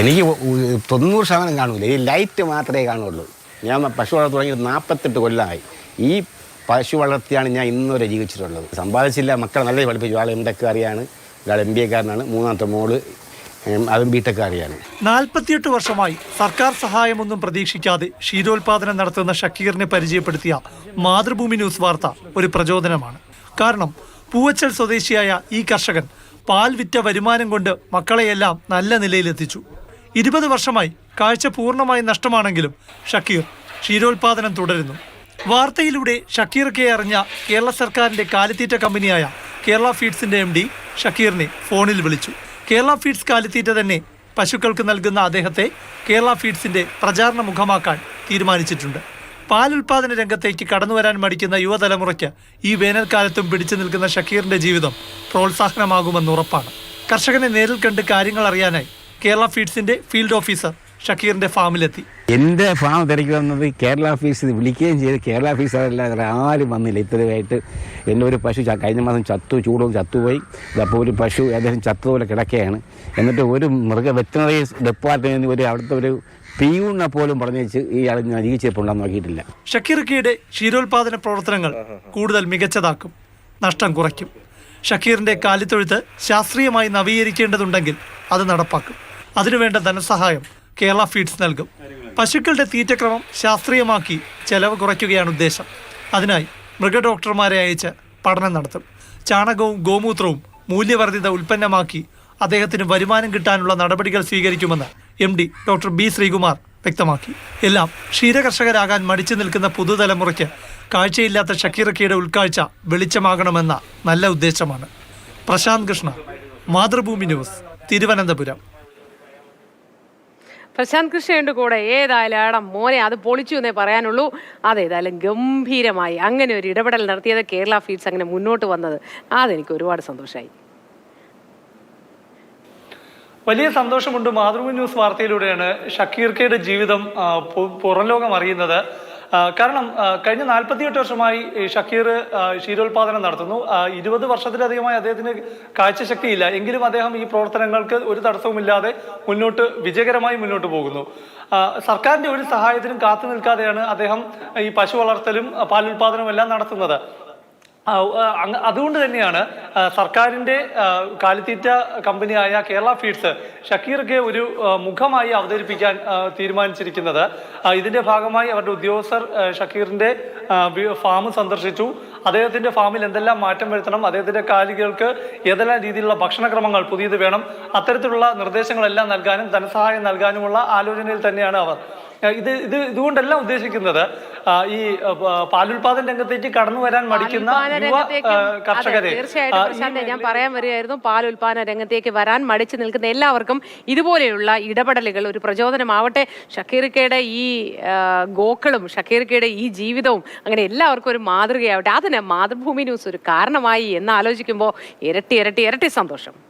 എനിക്ക് തൊണ്ണൂറ് ശതമാനം കാണൂല. ഈ ലൈറ്റ് മാത്രമേ കാണുള്ളൂ. ഞാൻ പശു വളർത്തി തുടങ്ങി നാൽപ്പത്തെട്ട് കൊല്ലമായി ഈ പശു വളർത്തിയാണ് ഞാൻ ഇന്നുവരെ ജീവിച്ചിട്ടുള്ളത്. സമ്പാദിച്ചില്ല. മക്കളെ നല്ല പഠിപ്പിച്ചു. ആൾ എം ടെക്കാരിയാണ് ഒരാൾ എം ബി എക്കാരനാണ് മൂന്നാമത്തെ മോൾ അതും ബി ടെക്കാരിയാണ് നാൽപ്പത്തിയെട്ട് വർഷമായി സർക്കാർ സഹായമൊന്നും പ്രതീക്ഷിക്കാതെ ക്ഷീരോത്പാദനം നടത്തുന്ന ഷക്കീറിനെ പരിചയപ്പെടുത്തിയ മാതൃഭൂമി ന്യൂസ് വാർത്ത ഒരു പ്രചോദനമാണ്. കാരണം പൂവച്ചൽ സ്വദേശിയായ ഈ കർഷകൻ പാൽ വിറ്റ വരുമാനം കൊണ്ട് മക്കളെയെല്ലാം നല്ല നിലയിലെത്തിച്ചു. ഇരുപത് വർഷമായി കാഴ്ച പൂർണമായി നഷ്ടമാണെങ്കിലും ഷക്കീർ ക്ഷീരോത്പാദനം തുടരുന്നു. വാർത്തയിലൂടെ ഷക്കീർക്കെ അറിഞ്ഞ കേരള സർക്കാരിന്റെ കാലിത്തീറ്റ കമ്പനിയായ കേരള ഫീഡ്സിന്റെ എം ഡി ഷക്കീറിനെ ഫോണിൽ വിളിച്ചു. കേരള ഫീഡ്സ് കാലിത്തീറ്റ തന്നെ പശുക്കൾക്ക് നൽകുന്ന അദ്ദേഹത്തെ കേരള ഫീഡ്സിന്റെ പ്രചാരണ മുഖമാക്കാൻ തീരുമാനിച്ചിട്ടുണ്ട്. പാൽ ഉൽപാദന രംഗത്തേക്ക് കടന്നു വരാൻ മടിക്കുന്ന യുവതലമുറയ്ക്ക് ഈ വേനൽക്കാലത്തും പിടിച്ചു നിൽക്കുന്ന ഷക്കീറിന്റെ ജീവിതം പ്രോത്സാഹനമാകുമെന്ന് ഉറപ്പാണ്. കർഷകനെ നേരിൽ കണ്ട് കാര്യങ്ങൾ അറിയാനായി കേരള ഫീഡ്സിന്റെ ഫീൽഡ് ഓഫീസർ ഷക്കീറിന്റെ ഫാമിലെത്തി. എന്റെ ഫാം തിരക്കി വന്നത് കേരള ഓഫീസിൽ വിളിക്കുകയും ചെയ്ത് കേരള ഓഫീസ് അതല്ലാതെ ആരും വന്നില്ല. ഇത്രയായിട്ട് എന്റെ ഒരു പശു കഴിഞ്ഞ മാസം ചത്തു ചൂടും ചത്തുപോയി. അപ്പോൾ ഒരു പശു ഏകദേശം ചത്തതുപോലെ കിടക്കുകയാണ്. എന്നിട്ട് ഒരു മൃഗ വെറ്റിനറി ഡിപ്പാർട്ട്മെന്റ് ഒരു അവിടുത്തെ ഒരു പിയൂണിനെ പോലും പറഞ്ഞു വെച്ച് ഈ ആൾ ഞാൻ ജീവിച്ചിട്ടുണ്ടെന്ന് നോക്കിയിട്ടില്ല. ഷക്കീർക്കിയുടെ ക്ഷീരോത്പാദന പ്രവർത്തനങ്ങൾ കൂടുതൽ മികച്ചതാക്കും നഷ്ടം കുറയ്ക്കും. ഷക്കീറിന്റെ കാലിത്തൊഴുത്ത് ശാസ്ത്രീയമായി നവീകരിക്കേണ്ടതുണ്ടെങ്കിൽ അത് നടപ്പാക്കും. അതിനുവേണ്ട ധനസഹായം കേരള ഫീഡ്സ് നൽകും. പശുക്കളുടെ തീറ്റക്രമം ശാസ്ത്രീയമാക്കി ചെലവ് കുറയ്ക്കുകയാണ് ഉദ്ദേശം. അതിനായി മൃഗഡോക്ടർമാരെ അയച്ച് പഠനം നടത്തും. ചാണകവും ഗോമൂത്രവും മൂല്യവർദ്ധിത ഉൽപ്പന്നമാക്കി അദ്ദേഹത്തിന് വരുമാനം കിട്ടാനുള്ള നടപടികൾ സ്വീകരിക്കുമെന്ന് M D doctor B Sreekumar വ്യക്തമാക്കി. എല്ലാം ക്ഷീരകർഷകരാകാൻ മടിച്ചു നിൽക്കുന്ന പുതുതലമുറയ്ക്ക് കാഴ്ചയില്ലാത്ത ഷക്കീറക്കയുടെ ഉൾക്കാഴ്ച വെളിച്ചമാകണമെന്ന നല്ല ഉദ്ദേശമാണ്. പ്രശാന്ത് കൃഷ്ണ മാതൃഭൂമി ന്യൂസ് തിരുവനന്തപുരം. പ്രശാന്ത് കൃഷ്ണയുടെ കൂടെ. ഏതായാലും ആടം മോനെ അത് പൊളിച്ചു എന്നേ പറയാനുള്ളൂ. അതേതായാലും ഗംഭീരമായി അങ്ങനെ ഒരു ഇടപെടൽ നടത്തിയത് കേരള ഫീഡ്സ് അങ്ങനെ മുന്നോട്ട് വന്നത്. അതെനിക്ക് ഒരുപാട് സന്തോഷമായി വലിയ സന്തോഷമുണ്ട്. മാതൃഭൂമി ന്യൂസ് വാർത്തയിലൂടെയാണ് ഷക്കീർക്കയുടെ ജീവിതം പുറം ലോകം അറിയുന്നത്. കാരണം കഴിഞ്ഞ നാൽപ്പത്തിയെട്ട് വർഷമായി ഷക്കീർ ക്ഷീരോത്പാദനം നടത്തുന്നു. ഇരുപത് വർഷത്തിലധികമായി അദ്ദേഹത്തിന് കാഴ്ചശക്തിയില്ല. എങ്കിലും അദ്ദേഹം ഈ പ്രവർത്തനങ്ങൾക്ക് ഒരു തടസ്സവുമില്ലാതെ മുന്നോട്ട് വിജയകരമായി മുന്നോട്ട് പോകുന്നു. സർക്കാരിന്റെ ഒരു സഹായത്തിനും കാത്തു നിൽക്കാതെയാണ് അദ്ദേഹം ഈ പശു വളർത്തലും പാലുൽപാദനവും എല്ലാം നടത്തുന്നത്. അതുകൊണ്ട് തന്നെയാണ് സർക്കാരിന്റെ കാലിത്തീറ്റ കമ്പനിയായ കേരള ഫീഡ്സ് ഷക്കീർക്ക് ഒരു മുഖമായി അവതരിപ്പിക്കാൻ തീരുമാനിച്ചിരിക്കുന്നത്. ഇതിന്റെ ഭാഗമായി അവരുടെ ഉദ്യോഗസ്ഥർ ഷക്കീറിന്റെ ഫാം സന്ദർശിച്ചു. അദ്ദേഹത്തിന്റെ ഫാമിൽ എന്തെല്ലാം മാറ്റം വരുത്തണം അദ്ദേഹത്തിന്റെ കാലികൾക്ക് ഏതെല്ലാം രീതിയിലുള്ള ഭക്ഷണക്രമങ്ങൾ പുതിയത് വേണം അത്തരത്തിലുള്ള നിർദ്ദേശങ്ങളെല്ലാം നൽകാനും ധനസഹായം നൽകാനുമുള്ള ആലോചനയിൽ തന്നെയാണ് അവർ. ഇത് ഇത് ഇതുകൊണ്ടല്ല ഉദ്ദേശിക്കുന്നത്. ഈ പാലുൽപാദന രംഗത്തേക്ക് കടന്നു വരാൻ മടിക്കുന്ന കർഷകരെ. തീർച്ചയായിട്ടും ഞാൻ പറയാൻ വരികയായിരുന്നു. പാൽ ഉൽപാദന രംഗത്തേക്ക് വരാൻ മടിച്ചു നിൽക്കുന്ന എല്ലാവർക്കും ഇതുപോലെയുള്ള ഇടപെടലുകൾ ഒരു പ്രചോദനമാവട്ടെ. ഷക്കീർക്കയുടെ ഈ ഗോക്കളും ഷക്കീർക്കയുടെ ഈ ജീവിതവും അങ്ങനെ എല്ലാവർക്കും ഒരു മാതൃകയാവട്ടെ. അതിന് മാതൃഭൂമി ന്യൂസ് ഒരു കാരണമായി എന്ന് ആലോചിക്കുമ്പോൾ ഇരട്ടി ഇരട്ടി ഇരട്ടി സന്തോഷം.